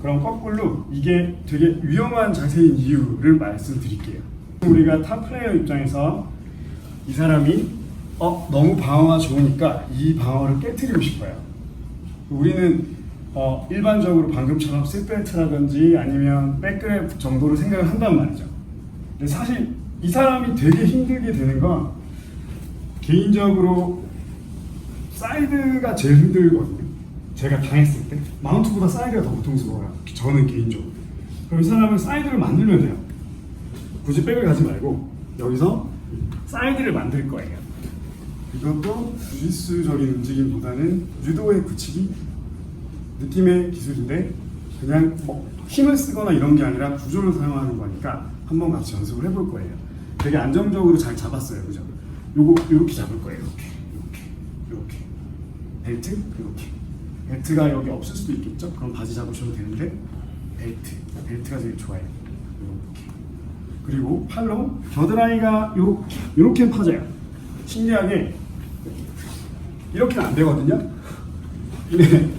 그럼 거꾸로 이게 되게 위험한 자세인 이유를 말씀드릴게요. 우리가 탑 플레이어 입장에서 이 사람이 어 너무 방어가 좋으니까 이 방어를 깨뜨리고 싶어요. 우리는 어, 일반적으로 방금처럼 셋벨트라든지 아니면 백그랩 정도로 생각을 한단 말이죠. 근데 사실 이 사람이 되게 힘들게 되는 건 개인적으로 사이드가 제일 힘들거든요. 제가 당했을 때 마운트보다 사이드가 더 고통스러워요. 저는 개인적으로. 그럼 이 사람은 사이드를 만들면 돼요. 굳이 백을 가지 말고 여기서 사이드를 만들 거예요. 이것도 주짓수적인 움직임보다는 유도의 굳히기 느낌의 기술인데 그냥 뭐 힘을 쓰거나 이런 게 아니라 구조를 사용하는 거니까 한번 같이 연습을 해볼 거예요. 되게 안정적으로 잘 잡았어요, 그죠? 요거 이렇게 잡을 거예요, 이렇게, 이렇게, 이렇게. 벨트 이렇게. 벨트가 여기 없을 수도 있겠죠? 그럼 바지 잡으셔도 되는데 벨트, 벨트가 제일 좋아요. 이렇게. 그리고 팔로 겨드랑이가 이렇게, 이렇게 파져요. 신기하게 이렇게는 안 되거든요. 네.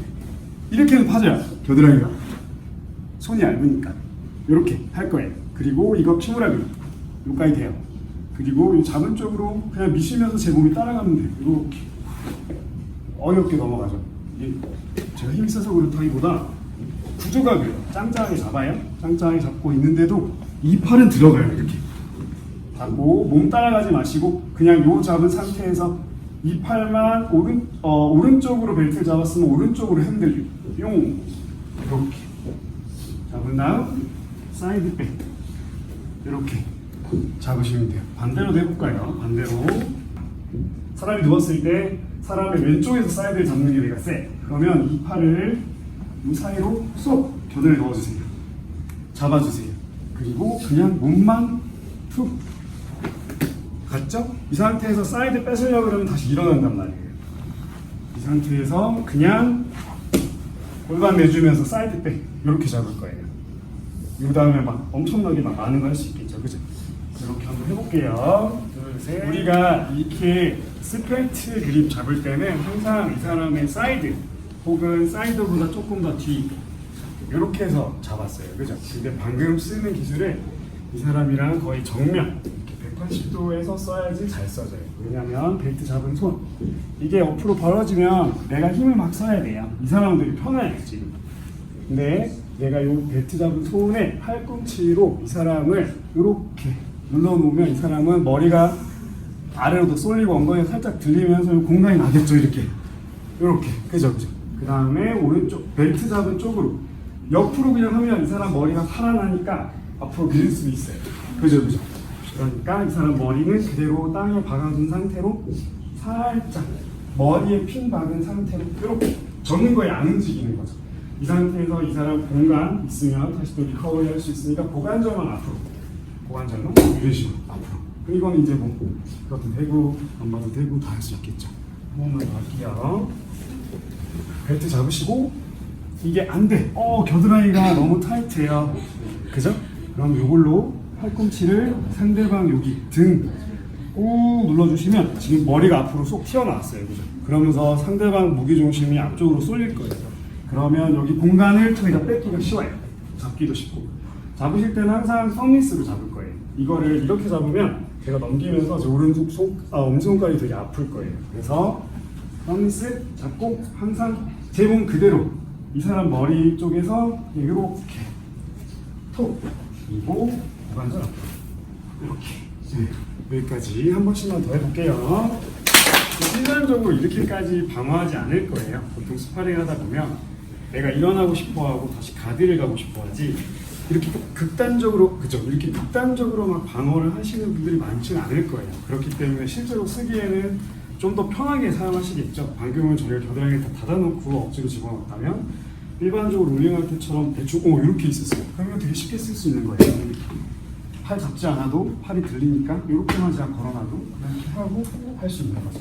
이렇게는 파져요. 겨드랑이가. 손이 얇으니까. 이렇게 할 거예요. 그리고 이거 키무라기. 여기까지 돼요. 그리고 이 잡은 쪽으로 그냥 미시면서 제 몸이 따라가면 돼요. 이렇게. 어렵게 넘어가죠. 제가 힘이 세서 그렇다기보다 구조가 그래요. 짱짱하게 잡아요. 짱짱하게 잡고 있는데도 이 팔은 들어가요. 이렇게. 잡고 몸 따라가지 마시고 그냥 요 잡은 상태에서 이 팔만 오른 어, 오른쪽으로 벨트 잡았으면 오른쪽으로 핸들 용 이렇게 잡은 다음 사이드 백 이렇게 잡으시면 돼요. 반대로도 해볼까요? 반대로 사람이 누웠을 때 사람의 왼쪽에서 사이드를 잡는 게 내가 세. 그러면 이 팔을 이 사이로 쏙 겨드랑이 넣어주세요. 잡아주세요. 그리고 그냥 몸만 툭 갔죠? 이 상태에서 사이드 뺏으려고 그러면 다시 일어난단 말이에요. 이 상태에서 그냥 골반 내주면서 사이드 백 이렇게 잡을 거예요. 이 다음에 막 엄청나게 막 많은 거할수 있겠죠, 그죠? 이렇게 한번 해볼게요. 둘, 셋. 우리가 이렇게 스트레이트 그립 잡을 때는 항상 이 사람의 사이드 혹은 사이드보다 조금 더 뒤 이렇게 해서 잡았어요, 그죠? 근데 방금 쓰는 기술은 이 사람이랑 거의 정면 이렇게 180도에서 써야지 잘 써져요. 왜냐면 벨트 잡은 손 이게 옆으로 벌어지면 내가 힘을 막 써야 돼요. 이 되게 편해요 지금. 근데 내가 요 벨트 잡은 손에 팔꿈치로 이 사람을 이렇게 눌러놓으면 이 사람은 머리가 아래로도 쏠리고 엉덩이가 살짝 들리면서 요 공간이 나겠죠 이렇게 이렇게 그죠 그죠 그 다음에 오른쪽 벨트 잡은 쪽으로. 옆으로 그냥 하면 이 사람 머리가 살아나니까 앞으로 밀릴 수 있어요. 그죠 그죠? 그러니까 이 사람 머리는 그대로 땅에 박아둔 상태로 살짝 머리에 핀 박은 상태로 이렇게 젓는 거에 안 움직이는 거죠. 이 상태에서 이 사람 공간 있으면 다시 또 리커버리 할 수 있으니까 고관절만 앞으로. 고관절로 이런 식으로 앞으로. 이건 이제 뭐 그것도 되고 안 봐도 되고 다 할 수 있겠죠. 한 번만 더 할게요 벨트 잡으시고 이게 안 돼. 어 겨드랑이가 너무 타이트해요. 그죠? 그럼 이걸로 팔꿈치를 상대방 여기 등 꾹 눌러주시면 지금 머리가 앞으로 쏙 튀어나왔어요. 그죠? 그러면서 상대방 무게 중심이 앞쪽으로 쏠릴 거예요. 그러면 여기 공간을 저희가 뺏기가 쉬워요. 잡기도 쉽고. 잡으실 때는 항상 썸미스로 잡을 거예요. 이거를 이렇게 잡으면 제가 넘기면서 제 오른쪽 속, 아, 엄지손가락이 되게 아플 거예요. 그래서 썸미스 잡고 항상 제몸 그대로 이 사람 머리 쪽에서 이렇게 톡 그리고 고관절 앞으로 이렇게 네, 여기까지 한 번씩만 더 해볼게요. 일반적으로 이렇게까지 방어하지 않을 거예요. 보통 스파링 하다 보면 내가 일어나고 싶어 하고 다시 가드를 가고 싶어 하지 이렇게 극단적으로 그죠? 이렇게 극단적으로 막 방어를 하시는 분들이 많지는 않을 거예요. 그렇기 때문에 실제로 쓰기에는 좀 더 편하게 사용하시겠죠. 방금은 저희가 겨드랑이를 다 닫아놓고 억지로 집어넣었다면 일반적으로 롤링할 때처럼 대충 오 이렇게 있었어요. 그러면 되게 쉽게 쓸 수 있는 거예요. 팔 잡지 않아도 팔이 들리니까 이렇게만 그냥 걸어놔도 이렇게 하고 할 수 있는 거죠.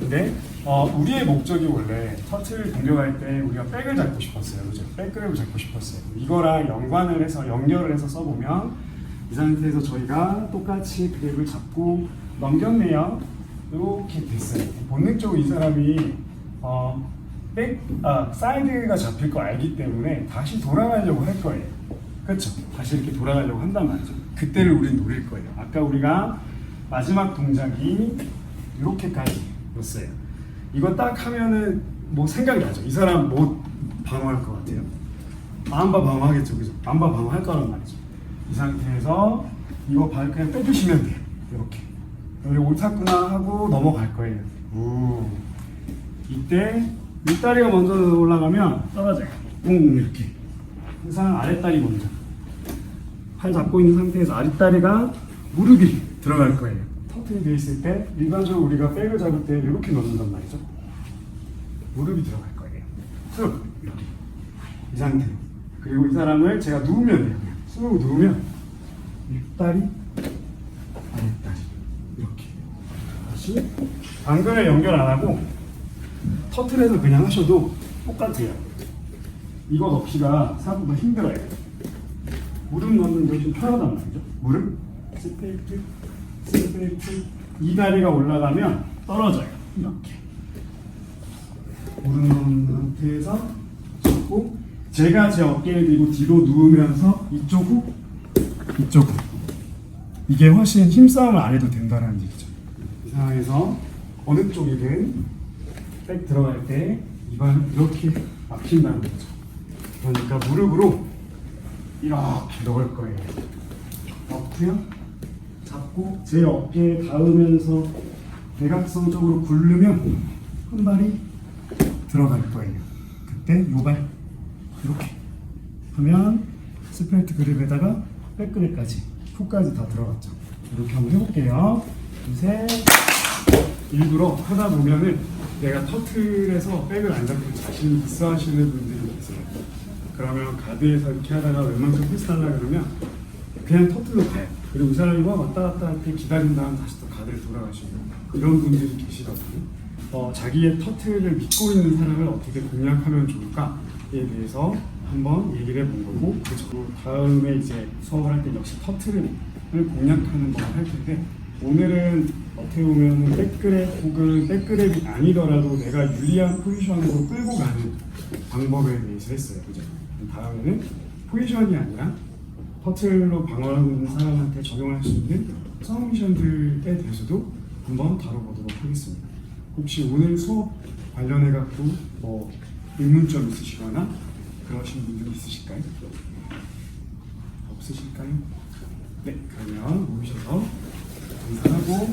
근데 어, 우리의 목적이 원래 터틀 공격할 때 우리가 백을 잡고 싶었어요. 그죠? 백그랩을 잡고 싶었어요. 이거랑 연관을 해서 연결을 해서 써보면 이 상태에서 저희가 똑같이 그랩을 잡고 넘겼네요. 이렇게 됐어요. 본능적으로 이 사람이 어, 백, 아, 사이드가 잡힐 거 알기 때문에 다시 돌아가려고 할 거예요. 그렇죠? 다시 이렇게 돌아가려고 한단 말이죠. 그때를 우린 노릴 거예요. 아까 우리가 마지막 동작이 이렇게까지였어요. 이거 딱 하면은 뭐 생각이 나죠. 이 사람 뭐 방어할 것 같아요. 안바 방어하겠죠, 그죠? 안바 방어할 거란 말이죠. 이 상태에서 이거 발 그냥 빼주시면 돼요. 이렇게. 우리 옳았구나 하고 넘어갈 거예요. 우. 이때 윗다리가 먼저 올라가면 떨어져요. 웅 이렇게. 항상 아랫다리 먼저. 팔 잡고 있는 상태에서 아랫다리가 무릎이 들어갈 거예요. 터틀이 되어 있을 때 일반적으로 우리가 백을 잡을 때 이렇게 넣는단 말이죠. 무릎이 들어갈 거예요. 쭉 이렇게 이 상태로. 그리고 이 사람을 제가 누우면 돼요. 쑥 누우면 윗다리, 이렇게. 다시 당근을 연결 안 하고 터틀에서 그냥 하셔도 똑같아요. 이거 넣기가 생각보다 힘들어요. 무릎 넣는 게 좀 편하단 말이죠. 무릎, 스페이트, 스페이트. 이 다리가 올라가면 떨어져요. 이렇게. 무릎 넣는 상태에서 잡고 제가 제 어깨를 들고 뒤로 누우면서 이쪽 후, 이쪽 후. 이게 훨씬 힘싸움을 안 해도 된다는 얘기죠. 이 상황에서 어느 쪽이든 백 들어갈 때 이발 이렇게 막힌다는 거죠. 그러니까 무릎으로 이렇게 넣을 거예요. 넣고요. 잡고 제 어깨에 닿으면서 대각선적으로 굴르면 한 발이 들어갈 거예요. 그때 요발 이렇게 하면 스펠트 그립에다가 백그립까지 훅까지 다 들어갔죠. 이렇게 한번 해볼게요. 둘, 셋. 일부러 하다 보면은 내가 터틀에서 백을 안 잡고 자신이 있어 하시는 분들이 있어요. 그러면 가드에서 이렇게 하다가 웬만큼 패스하려 그러면 그냥 터틀로 돼. 그리고 이 사람이 막 왔다 갔다 할 때 기다린 다음 다시 또 가드를 돌아가시고 이런 분들이 계시거든요. 어, 자기의 터틀을 믿고 있는 사람을 어떻게 공략하면 좋을까에 대해서 한번 얘기를 해본 거고 그리고 다음에 이제 수업을 할 때 역시 터틀을 공략하는 걸할 텐데 오늘은 어떻게 보면 백그랩 혹은 백그랩이 아니더라도 내가 유리한 포지션으로 끌고 가는 방법에 대해서 했어요. 그죠? 다음에는 포지션이 아니라 퍼틀로 방어하는 사람한테 적용할 수 있는 서미션들에 대해서도 한번 다뤄보도록 하겠습니다. 혹시 오늘 수업 관련해 갖고 뭐 의문점 있으시거나 그러신 분들 있으실까요? 없으실까요? 네, 그러면 모이셔서 하고